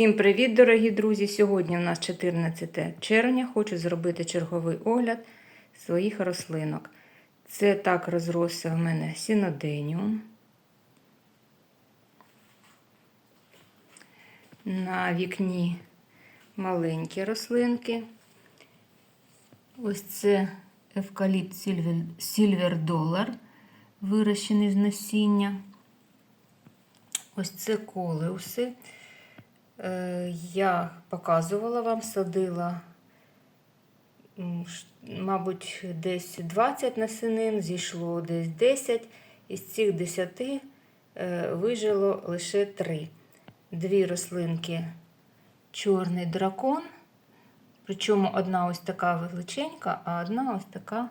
Всім привіт, дорогі друзі! Сьогодні у нас 14 червня. Хочу зробити черговий огляд своїх рослинок. Це так розросся в мене сіноденіум. На вікні маленькі рослинки. Ось це евкаліпт Silver Dollar, вирощений з насіння. Ось це колеуси. Е, Я показувала вам, садила, мабуть, десь 20 насінин, зійшло десь 10. Із цих 10 е, вижило лише 3. Дві рослинки чорний дракон. Причому одна ось така величенька, а одна ось така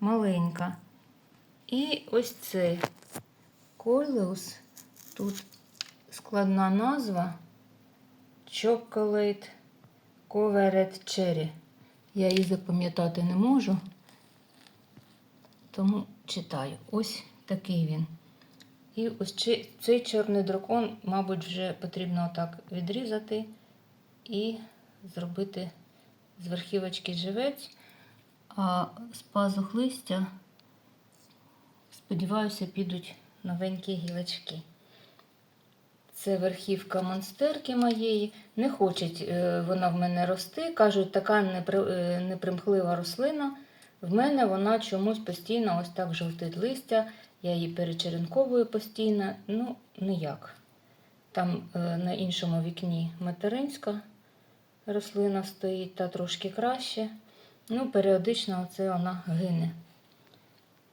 маленька. І ось цей колеус. Тут складна назва Chocolate Covered Cherry. Я її запам'ятати не можу, тому читаю. Ось такий він. І ось цей чорний дракон, мабуть, вже потрібно отак відрізати і зробити з верхівочки живець, а з пазух листя, сподіваюся, підуть новенькі гілочки. Це верхівка монстерки моєї. Не хоче вона в мене рости. Кажуть, така е, непримхлива рослина. В мене вона чомусь постійно ось так жовтить листя. Я її перечеренковую постійно. Ну, ніяк. Там е, на іншому вікні материнська рослина стоїть, та трошки краще. Ну, періодично оце вона гине.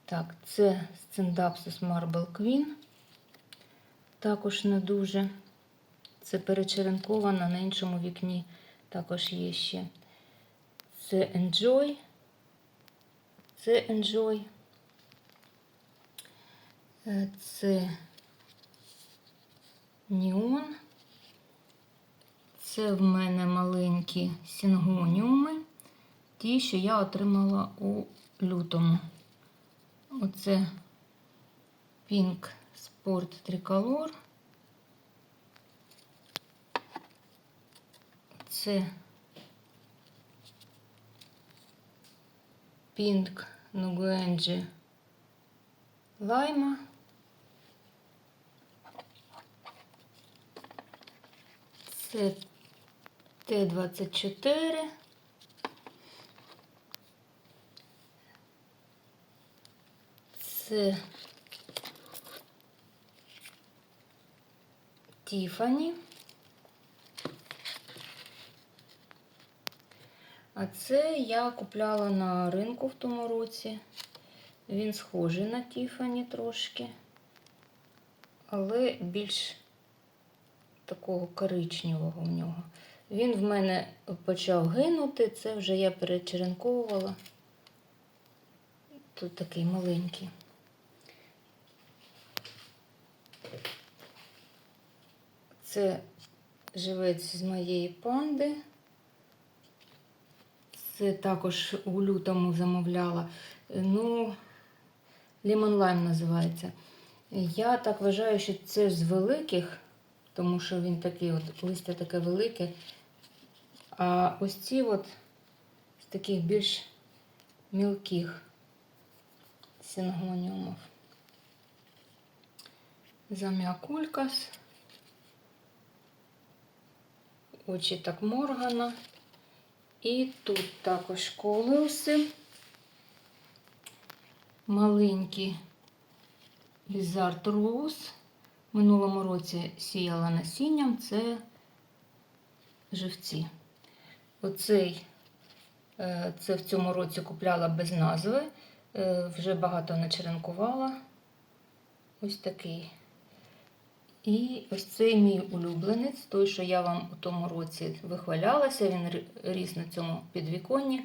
Так, це Scindapsus Marble Queen також не дуже. Це перечеренкована на іншому вікні також є ще. Це Enjoy. Це Enjoy. Е, Це Neon. Це в мене маленькі сінгоніуми. Ті, що я отримала у лютому. Оце Pink Sport Tricolor. Це Pink Nguyenji Лайма. Це Т-24. Це Тіфані. А це я купляла на ринку в тому році. Він схожий на Тіфані трошки, але більш такого коричневого в нього. Він в мене почав гинути, це вже я перечеренковувала. Тут такий маленький. Це живець з моєї панди. Це також у лютому замовляла. Ну, Lemon Lime називається. Я так вважаю, що це з великих, тому що він такий от листя таке велике. А ось ці от з таких більш мілких сингоніумів. Заміакулькас. Очі так моргана. І тут також колеуси. Маленькі Lizard Rose. Минулому році сіяла насінням, це живці. Оцей, е, це в цьому році купляла без назви, е, вже багато начеренкувала. Ось такий. І ось цей мій улюбленець, той, що я вам у тому році вихвалялася, він ріс на цьому підвіконні,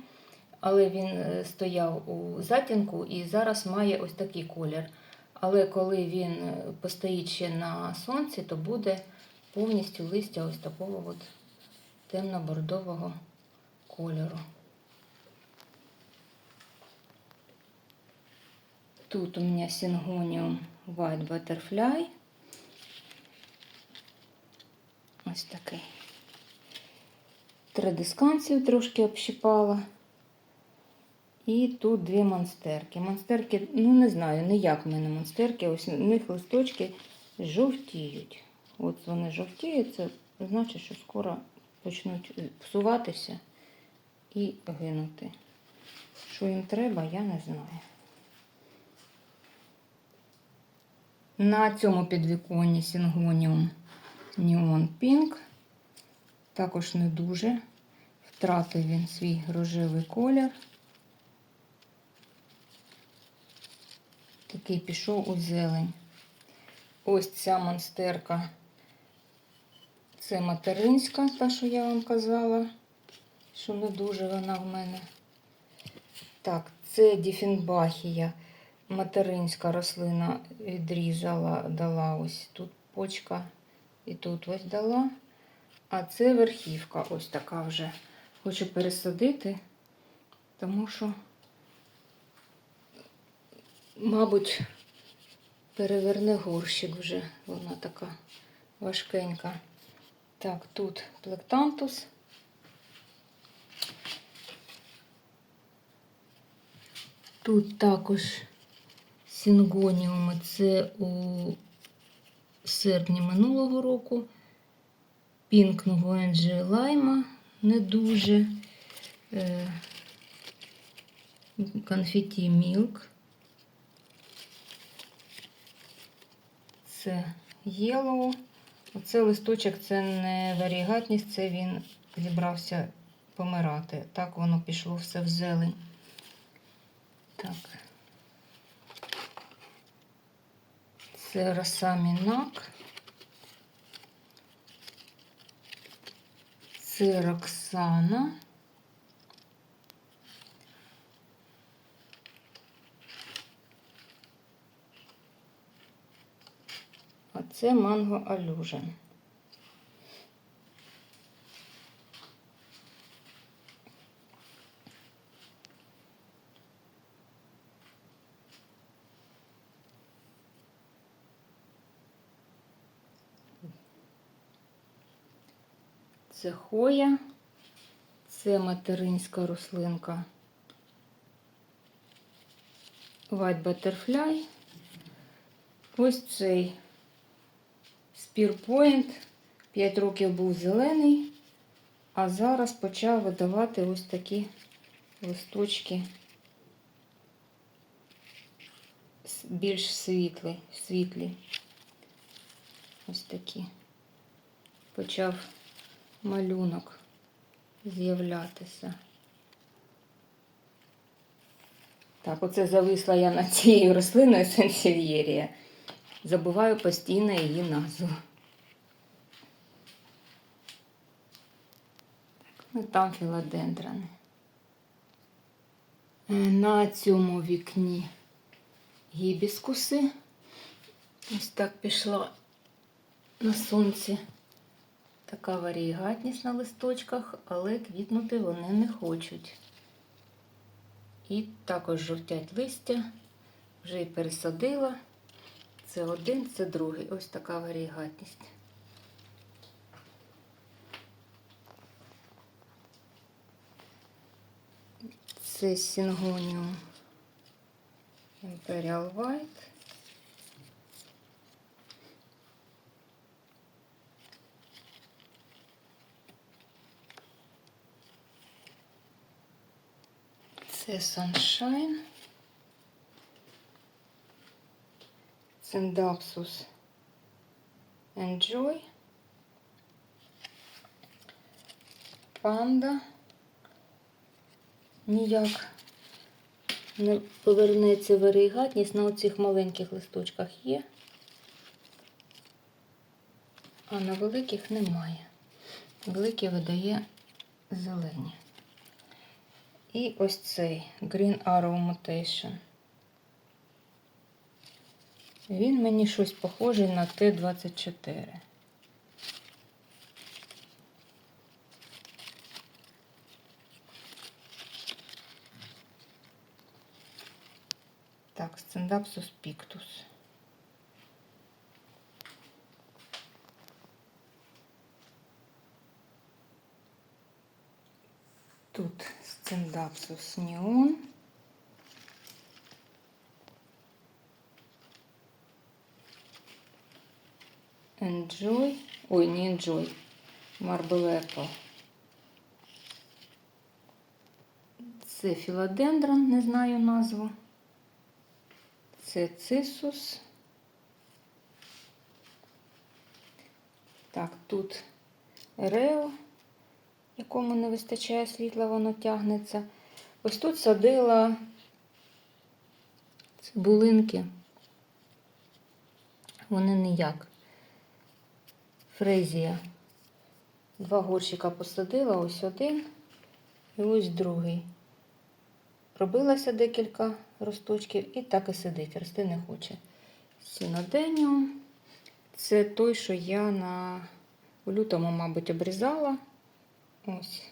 але він е, стояв у затінку і зараз має ось такий колір. Але коли він е, постоїть ще на сонці, то буде повністю листя ось такого от темно-бордового кольору. Тут у меня сингониум White Butterfly. Ось такий. Традисканцію трошки общипала. І тут дві монстерки. Монстерки, ну не знаю, не як в мене монстерки, ось у них листочки жовтіють. От вони жовтіють, це значить, що скоро почнуть псуватися і гинути. Що їм треба, я не знаю. На цьому підвіконні Сінгоніум Neon Pink. Також не дуже. Втратив він свій рожевий колір. Такий пішов у зелень. Ось ця монстерка. Це материнська, та, що я вам казала, що не дуже вона в мене. Так, це Діфінбахія. Материнська рослина відрізала, дала ось тут почка і тут ось дала. А це верхівка ось така вже. Хочу пересадити, тому що, мабуть, переверне горщик вже. Вона така важкенька. Так, тут плектантус. Тут також сінгоніуми. Це у серпні минулого року. Пінк Нугуенджі Лайма не дуже. Е, Конфеті Мілк. Це Yellow. Оце листочок це не варігатність, це він зібрався помирати. Так воно пішло все в зелень. Так. Це Росамінак. Це Роксана. А це манго алюжен. Це хоя, це материнська рослинка White Butterfly. Ось цей Spearpoint 5 років був зелений, а зараз почав видавати ось такі листочки більш світлі, світлі. Ось такі. Почав малюнок з'являтися. Так, оце зависла я над цією рослиною сенсільєрія. Забуваю постійно її назву. Так, ну там філодендрани. Е, На цьому вікні гібіскуси. Ось так пішла на сонці. Така варігатність на листочках, але квітнути вони не хочуть. І також жовтять листя. Вже і пересадила. Це один, це другий. Ось така варігатність. Це Сінгоніум Imperial White. Це Sunshine. Цендапсус Enjoy. Панда. Ніяк не повернеться варігатність на оцих маленьких листочках є, а на великих немає. Великі видає зелені. І ось цей Green Arrow Mutation. Він мені щось похожий на Т-24. Так, Scindapsus pictus. Тут стендапсус неон. Enjoy. Ой, не Enjoy. Marble Apple. Це філодендрон, не знаю назву. Це цисус. Так, тут рео, якому не вистачає світла, воно тягнеться. Ось тут садила цибулинки. Вони ніяк. Фрезія. Два горщика посадила, ось один і ось другий. Пробилася декілька росточків і так і сидить, рости не хоче. Сіноденіум. Це той, що я на у лютому, мабуть, обрізала. Ось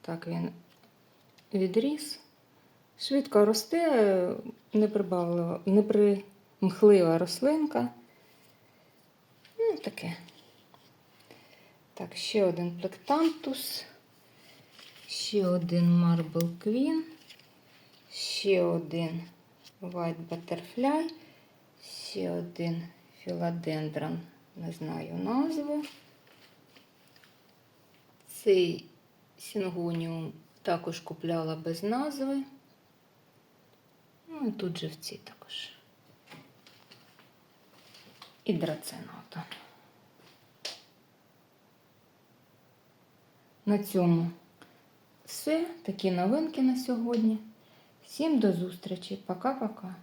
так він відріс. Швидко росте, непримхлива рослинка. Ну, таке. Так, ще один плектантус, ще один Marble Queen, ще один White Butterfly, ще один філодендрон, не знаю назву. Цей сінгоніум також купляла без назви. Ну і тут живці також. І драценота. На цьому все. Такі новинки на сьогодні. Всім до зустрічі. Пока-пока.